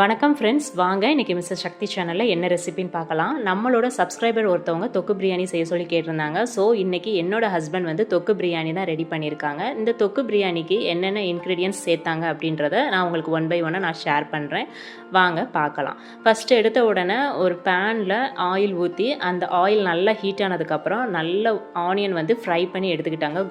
வணக்கம் ஃப்ரெண்ட்ஸ் வாங்க இன்றைக்கி மிஸ்டர் சக்தி சேனலில் என்ன ரெசிபின்னு பார்க்கலாம். நம்மளோட சப்ஸ்கிரைபர் ஒருத்தவங்க தொக்கு பிரியாணி செய்ய சொல்லி கேட்டிருந்தாங்க. ஸோ இன்றைக்கி என்னோட ஹஸ்பண்ட் வந்து தொக்கு பிரியாணி தான் ரெடி பண்ணியிருக்காங்க. இந்த தொக்கு பிரியாணிக்கு என்னென்ன இன்க்ரீடியன்ஸ் சேர்த்தாங்க அப்படின்றத நான் உங்களுக்கு ஒன் பை ஒன்னாக நான் ஷேர் பண்ணுறேன் வாங்க பார்க்கலாம். ஃபஸ்ட்டு எடுத்த உடனே ஒரு பேனில் ஆயில் ஊற்றி அந்த ஆயில் நல்லா ஹீட் ஆனதுக்கப்புறம் நல்ல ஆனியன் வந்து ஃப்ரை பண்ணி எடுத்துக்கிட்டாங்க.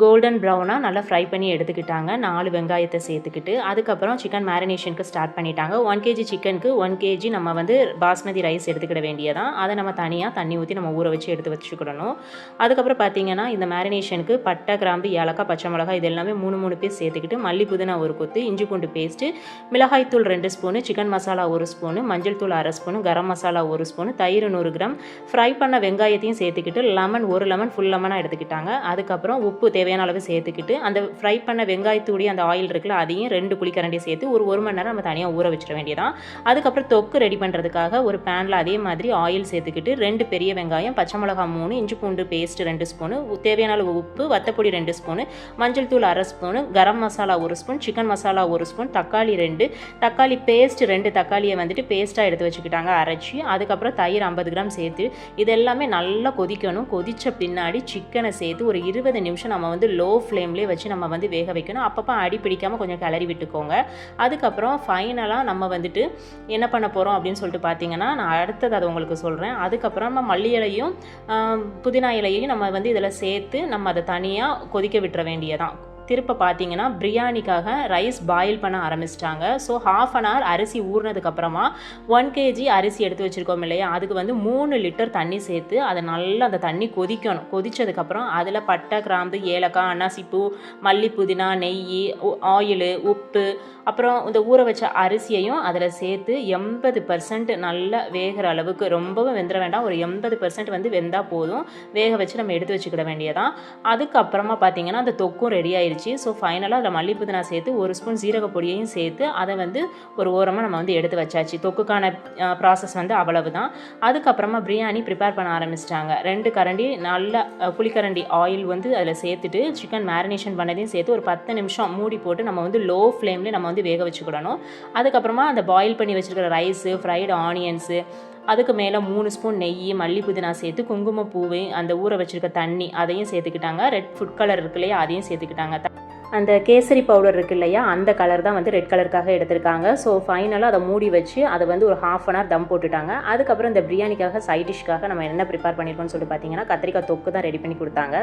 கோல்டன் ப்ரௌனாக நல்லா ஃப்ரை பண்ணி எடுத்துக்கிட்டாங்க. நாலு வெங்காயத்தை சேர்த்துக்கிட்டு அதுக்கப்புறம் சிக்கன் மேரினேஷனுக்கு ஸ்டார்ட் பண்ணிட்டாங்க. ஒன் கேஜி சிக்கனுக்கு ஒன் கேஜி நம்ம வந்து பாஸ்மதி ரைஸ் எடுத்துக்கிட வேண்டியதான் அதை நம்ம தனியாக தண்ணி ஊற்றி நம்ம ஊற வச்சு எடுத்து வச்சுக்கிடணும். அதுக்கப்புறம் பார்த்தீங்கன்னா இந்த மேரினேஷனுக்கு பட்டை கிராம்பு ஏலக்காய் பச்சை மிளகாய் இது எல்லாமே மூணு மூணு பீஸ் சேர்த்துக்கிட்டு மல்லி புதினா ஒரு கொத்து இஞ்சி பூண்டு பேஸ்ட்டு மிளகாய்த்தூள் ரெண்டு ஸ்பூனு சிக்கன் மசாலா ஒரு ஸ்பூனு மஞ்சள் தூள் அரை ஸ்பூனு கரம் மசாலா ஒரு ஸ்பூனு தயிர் நூறு கிராம். ஃப்ரை பண்ண வெங்காயத்தையும் சேர்த்துக்கிட்டு லெமன் ஒரு லெமன் ஃபுல் லெமனாக எடுத்துக்கிட்டாங்க. அதுக்கப்புறம் உப்பு தேவையான அளவு சேர்த்துக்கிட்டு அந்த ஃப்ரை பண்ண வெங்காயத்தூடி அந்த ஆயில் இருக்குல்ல அதையும் ரெண்டு புளிக்கரண்டியை சேர்த்து ஒரு ஒரு மணி நேரம் நம்ம தனியாக ஊற வச்சிட வேண்டியதான் அதுக்கப்புறம் தொக்கு ரெடி பண்ணுறதுக்காக ஒரு பேனில் அதே மாதிரி ஆயில் சேர்த்துக்கிட்டு ரெண்டு பெரிய வெங்காயம் பச்சை மிளகாய் மூணு இஞ்சி பூண்டு பேஸ்ட் ரெண்டு ஸ்பூனு தேவையான அளவு உப்பு வத்தப்பொடி ரெண்டு ஸ்பூனு மஞ்சள் தூள் அரை ஸ்பூனு கரம் மசாலா ஒரு ஸ்பூன் சிக்கன் மசாலா ஒரு ஸ்பூன் தக்காளி ரெண்டு தக்காளி பேஸ்ட் ரெண்டு தக்காளியை வந்துட்டு பேஸ்ட்டாக எடுத்து வச்சுக்கிட்டாங்க அரைச்சி அதுக்கப்புறம் தயிர் ஐம்பது கிராம் சேர்த்து இது எல்லாமே நல்லா கொதிக்கணும். கொதித்த பின்னாடி சிக்கனை சேர்த்து ஒரு இருபது நிமிஷம் நம்ம வந்து லோ ஃப்ளேம்லேயே வச்சு நம்ம வந்து வேக வைக்கணும். அப்பப்போ அடி பிடிக்காமல் கொஞ்சம் கிளறி விட்டுக்கோங்க. அதுக்கப்புறம் ஃபைனலாக நம்ம வந்துட்டு என்ன பண்ண போகிறோம் அப்படின்னு சொல்லிட்டு பார்த்தீங்கன்னா நான் அடுத்தது அதை உங்களுக்கு சொல்கிறேன் அதுக்கப்புறம் நம்ம மல்லி இலையும் புதினா இலையையும் நம்ம வந்து இதில் சேர்த்து நம்ம அதை தனியாக கொதிக்க விட்டுற வேண்டியதான் திருப்ப பார்த்தீங்கன்னா பிரியாணிக்காக ரைஸ் பாயில் பண்ண ஆரம்பிச்சிட்டாங்க. ஸோ ஹாஃப் அன் ஹவர் அரிசி ஊறினதுக்கப்புறமா ஒன் கேஜி அரிசி எடுத்து வச்சுருக்கோம் இல்லையா? அதுக்கு வந்து மூணு லிட்டர் தண்ணி சேர்த்து அதை நல்லா அந்த தண்ணி கொதிக்கணும். கொதித்ததுக்கப்புறம் அதில் பட்டை கிராம்பு ஏலக்காய் அன்னாசிப்பூ மல்லி புதினா நெய் ஆயிலு உப்பு அப்புறம் இந்த ஊற வச்ச அரிசியையும் அதில் சேர்த்து எண்பது பர்சன்ட் நல்லா வேகிற அளவுக்கு ரொம்பவும் வெந்துட வேண்டாம். ஒரு எண்பது பர்சன்ட் வந்து வெந்தால் போதும். வேக வச்சு நம்ம எடுத்து வச்சுக்கிட வேண்டியதான் அதுக்கப்புறமா பார்த்தீங்கன்னா அந்த தொக்கும் ரெடி ஆயிடுச்சு ஸோ ஃபைனலாக அதில் மல்லிப்புதினா சேர்த்து ஒரு ஸ்பூன் சீரக பொடியையும் சேர்த்து அதை வந்து ஒரு ஓரமாக நம்ம வந்து எடுத்து வச்சாச்சு. தொக்குக்கான ப்ராசஸ் வந்து அவ்வளவு தான் அதுக்கப்புறமா பிரியாணி ப்ரிப்பேர் பண்ண ஆரம்பிச்சிட்டாங்க. ரெண்டு கரண்டி நல்ல புளிக்கரண்டி ஆயில் வந்து அதில் சேர்த்துட்டு சிக்கன் மேரினேஷன் பண்ணதையும் சேர்த்து ஒரு பத்து நிமிஷம் மூடி போட்டு நம்ம வந்து லோ ஃப்ளேம்லேயே நம்ம வந்து வேக வச்சுக்கிடணும். அதுக்கப்புறமா அந்த பாயில் பண்ணி வச்சுருக்கிற ரைஸு ஃப்ரைடு ஆனியன்ஸு அதுக்கு மேலே மூணு ஸ்பூன் நெய் மல்லி புதினா சேர்த்து குங்குமப்பூவை அந்த ஊற வச்சுருக்க தண்ணி அதையும் சேர்த்துக்கிட்டாங்க. ரெட் ஃபுட் கலர் இருக்கு இல்லையா அதையும் சேர்த்துக்கிட்டாங்க. அந்த கேசரி பவுடர் இருக்கு இல்லையா அந்த கலர் தான் வந்து ரெட் கலருக்காக எடுத்திருக்காங்க. ஸோ ஃபைனலாக அதை மூடி வச்சு அதை வந்து ஒரு ஹாஃப் அன் ஹவர் தம் போட்டுட்டாங்க. அதுக்கப்புறம் இந்த பிரியாணிக்காக சைட் டிஷ்க்காக நம்ம என்ன ப்ரிப்பேர் பண்ணியிருக்கோம்னு சொல்லிட்டு பார்த்தீங்கன்னா கத்திரிக்காய் தொக்கு தான் ரெடி பண்ணி கொடுத்தாங்க.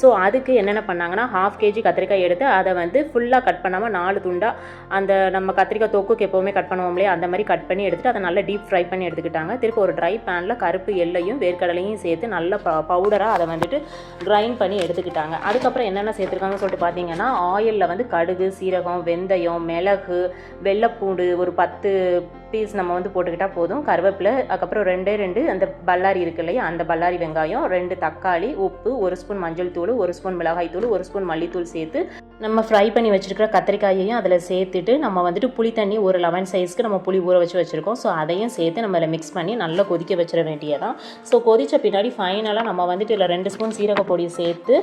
ஸோ அதுக்கு என்னென்ன பண்ணாங்கன்னா ஹாஃப் கேஜி கத்திரிக்காய் எடுத்து அதை வந்து ஃபுல்லாக கட் பண்ணாமல் நாலு துண்டாக அந்த நம்ம கத்திரிக்காய் தொக்குக்கு எப்போவுமே கட் பண்ணுவோம் இல்லையா அந்த மாதிரி கட் பண்ணி எடுத்துகிட்டு அதை நல்லா டீப் ஃப்ரை பண்ணி எடுத்துக்கிட்டாங்க. திருப்பி ஒரு ட்ரை பேனில் கருப்பு எல்லையும் வேர்க்கடலையும் சேர்த்து நல்ல பவுடராக அதை வந்துட்டு கிரைண்ட் பண்ணி எடுத்துக்கிட்டாங்க. அதுக்கப்புறம் என்னென்ன சேர்த்துருக்காங்கன்னு சொல்லிட்டு பார்த்தீங்கன்னா ஆயிலில் வந்து கடுகு சீரகம் வெந்தயம் மிளகு வெள்ளைப்பூண்டு ஒரு பத்து பீஸ் நம்ம வந்து போட்டுக்கிட்டால் போதும். கருவேப்பிலை அதுக்கப்புறம் ரெண்டே ரெண்டு அந்த பல்லாரி இருக்கு இல்லையா அந்த பல்லாரி வெங்காயம் ரெண்டு தக்காளி உப்பு ஒரு ஸ்பூன் மஞ்சள் தூள் ஒரு ஸ்பூன் மிளகாய் தூள் ஒரு ஸ்பூன் மல்லித்தூள் சேர்த்து நம்ம ஃப்ரை பண்ணி வச்சிருக்கிற கத்திரிக்காயையும் அதில் சேர்த்துட்டு நம்ம வந்துட்டு புளி தண்ணி ஒரு லெமன் சைஸ்க்கு நம்ம புளி ஊற வச்சு வச்சுருக்கோம். ஸோ அதையும் சேர்த்து நம்ம அதில் மிக்ஸ் பண்ணி நல்லா கொதிக்க வச்சிட வேண்டியதான் ஸோ கொதித்த பின்னாடி ஃபைனலாக நம்ம வந்துட்டு இதில் ரெண்டு ஸ்பூன் சீரக பொடி சேர்த்து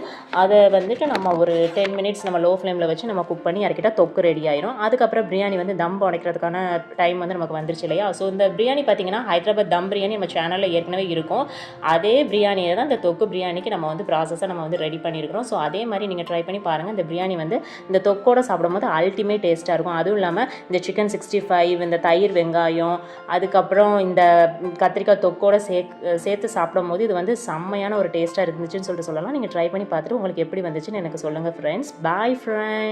அதை வந்துட்டு நம்ம ஒரு டென் மினிட்ஸ் நம்ம லோ ஃப்ளேமில் வச்சு நம்ம குக் பண்ணி இறக்கிட்டால் தொக்கு ரெடி ஆயிரும். அதுக்கப்புறம் பிரியாணி வந்து தம் உடைக்கிறதுக்கான டைம் வந்து நமக்கு வந்துருச்சு இல்லையா? ஸோ இந்த பிரியாணி பார்த்திங்கன்னா ஹைதராபாத் தம் பிரியாணி நம்ம சேனலில் ஏற்கனவே இருக்கும். அதே பிரியாணியை தான் இந்த தொக்கு பிரியாணிக்கு நம்ம வந்து ப்ராசஸாக நம்ம வந்து ரெடி பண்ணியிருக்கிறோம் ஸோ அதே மாதிரி நீங்கள் ட்ரை பண்ணி பாருங்கள் இந்த பிரியாணி வந்து இந்த தொக்கோட சாப்பிடும்போது அல்டிமேட் டேஸ்ட்டாக இருக்கும். அதுவும் இல்லாமல் இந்த சிக்கன் சிக்ஸ்டி ஃபைவ் இந்த தயிர் வெங்காயம் அதுக்கப்புறம் இந்த கத்திரிக்காய் தொக்கோட சே சேர்த்து சாப்பிடும்போது இது வந்து செம்மையான ஒரு டேஸ்ட்டாக இருந்துச்சுன்னு சொல்லிட்டு சொல்லலாம். நீங்கள் ட்ரை பண்ணி பார்த்துட்டு உங்களுக்கு எப்படி வந்துச்சுன்னு எனக்கு சொல்லுங்கள் ஃப்ரெண்ட்ஸ் பாய் ஃப்ரெண்ட்